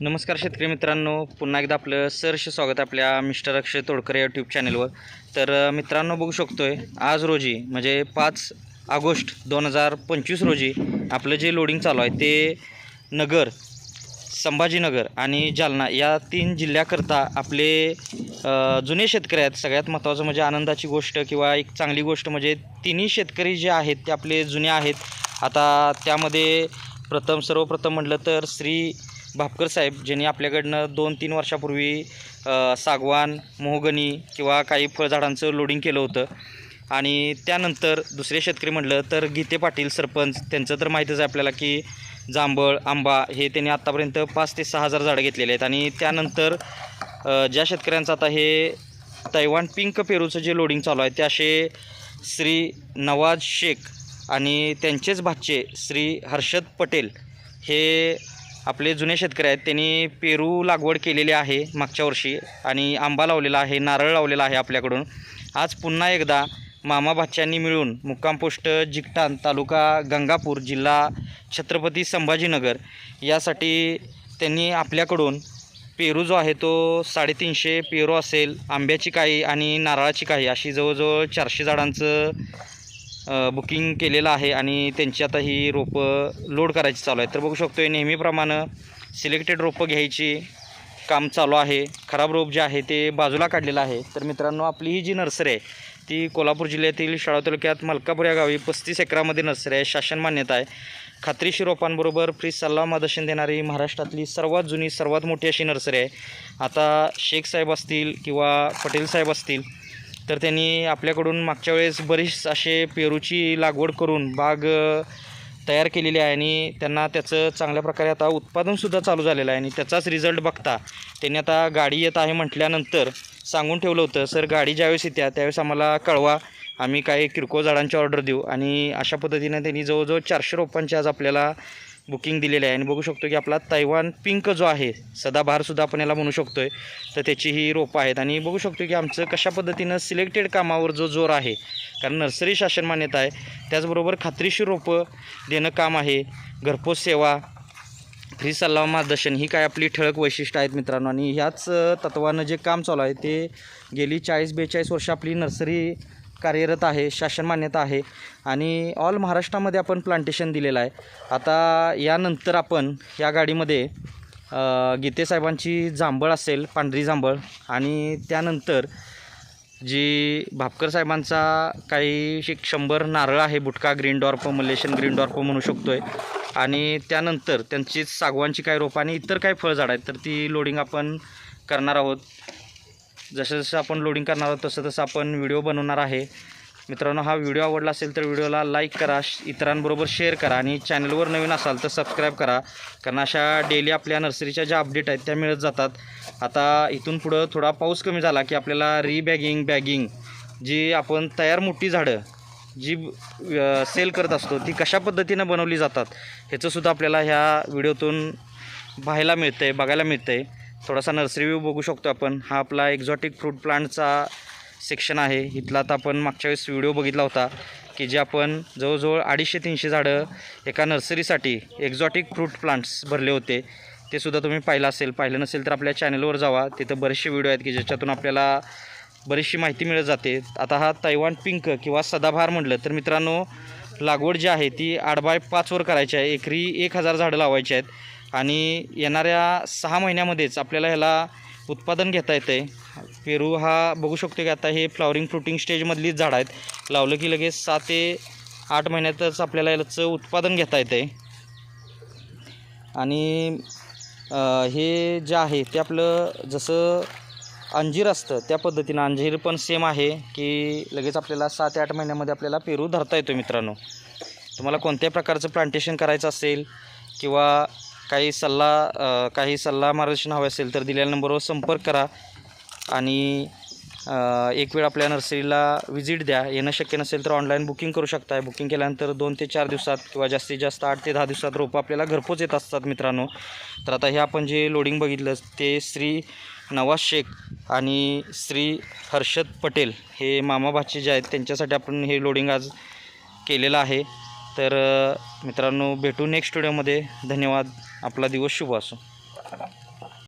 नमस्कार शेतकरी मित्रांनो पुन्हा एकदा आपलं सरश स्वागत आपल्या मिस्टर अक्षय तोडकर या यूट्यूब चॅनलवर तर मित्रांनो बघू शकतो आहे आज रोजी म्हणजे पाच ऑगस्ट दोन हजार पंचवीस रोजी आपलं जे लोडिंग चालू आहे ते नगर संभाजीनगर आणि जालना या तीन जिल्ह्याकरता आपले जुने शेतकरी आहेत. सगळ्यात महत्त्वाचं म्हणजे आनंदाची गोष्ट किंवा एक चांगली गोष्ट म्हणजे तिन्ही शेतकरी जे आहेत ते आपले जुने आहेत. आता त्यामध्ये प्रथम सर्वप्रथम म्हटलं तर श्री भापकर साहेब ज्यांनी आपल्याकडनं दोन तीन वर्षापूर्वी सागवान मोहगणी किंवा काही फळझाडांचं लोडिंग केलं होतं. आणि त्यानंतर दुसरे शेतकरी म्हटलं तर गीते पाटील सरपंच त्यांचं तर माहीतच आहे आपल्याला की जांभळ आंबा हे त्यांनी आत्तापर्यंत पाच ते सहा हजार झाडं घेतलेले आहेत. आणि त्यानंतर ज्या शेतकऱ्यांचं आता हे तैवान पिंक पेरूचं जे लोडिंग चालू आहे ते असे श्री नवाज शेख आणि त्यांचेच भाचे श्री हर्षद पटेल हे आपले जुने शेतकरी आहेत त्यांनी पेरू लागवड केलेली आहे मागच्या वर्षी आणि आंबा लावलेला आहे नारळ लावलेला आहे आपल्याकडून. आज पुन्हा एकदा मामा भाच्यांनी मिळून मुक्काम पोस्ट जिकटान तालुका गंगापूर जिल्हा छत्रपती संभाजीनगर यासाठी त्यांनी आपल्याकडून पेरू जो आहे तो साडेतीनशे पेरू असेल आंब्याची काही आणि नारळाची काही अशी जवळजवळ चारशे झाडांचं बुकिंग केलेलं आहे आणि त्यांची आता ही रोपं लोड करायची चालू आहे तर बघू शकतो नेहमीप्रमाणे सिलेक्टेड रोपं घ्यायची काम चालू आहे. खराब रोप जे आहे ते बाजूला काढलेलं आहे. तर मित्रांनो आपली ही जी नर्सरी आहे ती कोल्हापूर जिल्ह्यातील शाळा तालुक्यात मलकापूर या गावी पस्तीस एकरामध्ये नर्सरी आहे. शासन मान्यता आहे. खात्रीशी रोपांबरोबर फ्री सल्ला मार्गदर्शन देणारी महाराष्ट्रातली सर्वात जुनी सर्वात मोठी अशी नर्सरी आहे. आता शेख साहेब असतील किंवा पटेल साहेब असतील तर त्यांनी आपल्याकडून मागच्या वेळेस बरीच असे पेरूची लागवड करून बाग तयार केलेली आहे आणि त्यांना त्याचं चांगल्या प्रकारे आता उत्पादनसुद्धा चालू झालेलं आहे आणि त्याचाच रिझल्ट बघता त्यांनी आता गाडी येत आहे म्हटल्यानंतर सांगून ठेवलं होतं सर गाडी ज्यावेळेस येत्या त्यावेळेस आम्हाला कळवा आम्ही काही किरकोळ झाडांची ऑर्डर देऊ. आणि अशा पद्धतीने त्यांनी जवळजवळ चारशे रोपांची आज आपल्याला बुकिंग दिलेली आहे. आणि बघू शकतो की आपला तैवान पिंक जो आहे सदाबहारसुद्धा आपण याला म्हणू शकतो आहे तर त्याची ही रोपं आहेत. आणि बघू शकतो की आमचं कशा पद्धतीनं सिलेक्टेड कामावर जो जोर आहे कारण नर्सरी शासन मान्यता आहे त्याचबरोबर खात्रीशीर रोपं देणं काम आहे. घरपोच सेवा फ्री सल्ला मार्गदर्शन ही काय आपली ठळक वैशिष्ट्य आहेत मित्रांनो. आणि ह्याच तत्वानं जे काम चालू आहे ते गेली चाळीस बेचाळीस वर्ष आपली नर्सरी कार्यरत आहे शासन मान्यता आहे आणि ऑल महाराष्ट्रामध्ये आपण प्लांटेशन दिलेलं आहे. आता यानंतर आपण या गाडीमध्ये गीतेसाहेबांची गीते साहेबांची जांभळ असेल पांढरी जांभळ आणि त्यानंतर जी भापकर साहेबांचा काही एक शंभर नारळ आहे बुटका green dwarf Malaysian green dwarf म्हणू शकतो आहे आणि त्यानंतर त्यांची सागवानची काही रोपं आणि इतर काही फळझाड आहेत तर ती लोडिंग आपण करणार आहोत. जसं जसं आपण लोडिंग करणार आहोत तसं तसं आपण व्हिडिओ बनवणार आहे. मित्रांनो हा व्हिडिओ आवडला असेल तर व्हिडिओला लाईक करा श- इतरांबरोबर शेअर करा आणि चॅनलवर नवीन असाल तर सबस्क्राईब करा. कारण अशा डेली आपल्या नर्सरीच्या ज्या अपडेट आहेत त्या मिळत जातात. आता इथून पुढं थोडा पाऊस कमी झाला की आपल्याला रीबॅगिंग बॅगिंग जी आपण तयार मोठी झाडं जी सेल करत असतो ती कशा पद्धतीनं बनवली जातात ह्याचंसुद्धा आपल्याला ह्या व्हिडिओतून पाहायला मिळतं आहे बघायला मिळतं आहे थोडासा नर्सरी व्ह्यू बघू शकतो आपण. हा आपला एक्झॉटिक फ्रूट प्लांटचा सेक्शन आहे. इथला आता आपण मागच्या वेळेस व्हिडिओ बघितला होता की जे आपण जवळजवळ अडीचशे तीनशे झाडं एका नर्सरीसाठी एक्झॉटिक फ्रूट प्लांट्स भरले होते. ते सुद्धा तुम्ही पाहिलं असेल. पाहिलं नसेल तर आपल्या चॅनलवर जावा. तिथं बरेचसे व्हिडिओ आहेत की ज्याच्यातून आपल्याला बरीचशी माहिती मिळत जाते. आता हा तैवान पिंक किंवा सदाबहार म्हटलं तर मित्रांनो लागवड जी आहे ती आठ बाय पाचवर करायची आहे. एकरी एक हजार झाडं लावायची आहेत. आणि येणाऱ्या सहा महिन्यामध्येच आपल्याला ह्याला उत्पादन घेता येतं आहे पेरू हा बघू शकतो की आता हे फ्लॉवरिंग फ्रुटिंग स्टेजमधलीच झाडं आहेत. लावलं की लगेच सहा ते आठ महिन्यातच आपल्याला याचं उत्पादन घेता येतं आहे आणि हे जे आहे ते आपलं जसं अंजीर असतं त्या पद्धतीनं अंजीर पण सेम आहे की लगेच आपल्याला सहा ते आठ महिन्यामध्ये आपल्याला पेरू धरता येतो मित्रांनो. तुम्हाला कोणत्या प्रकारचं प्लांटेशन करायचं असेल किंवा काही सल्ला काही सल्ला मार्गदर्शन हवे असेल तर दिलेल्या नंबरवर संपर्क करा. आणि एक वेळ आपल्या नर्सरीला व्हिजिट द्या. येणं शक्य नसेल तर ऑनलाईन बुकिंग करू शकताय बुकिंग केल्यानंतर दोन ते चार दिवसात किंवा जास्तीत जास्त आठ ते दहा दिवसात रोपं आपल्याला घरपोच येत असतात मित्रांनो. तर आता हे आपण जे लोडिंग बघितलं ते श्री नवाज शेख आणि श्री हर्षद पटेल हे मामा भाचे जे आहेत त्यांच्यासाठी आपण हे लोडिंग आज केलेलं आहे. तर मित्रांनो भेटू नेक्स्ट व्हिडिओमध्ये धन्यवाद. आपला दिवस शुभ असो.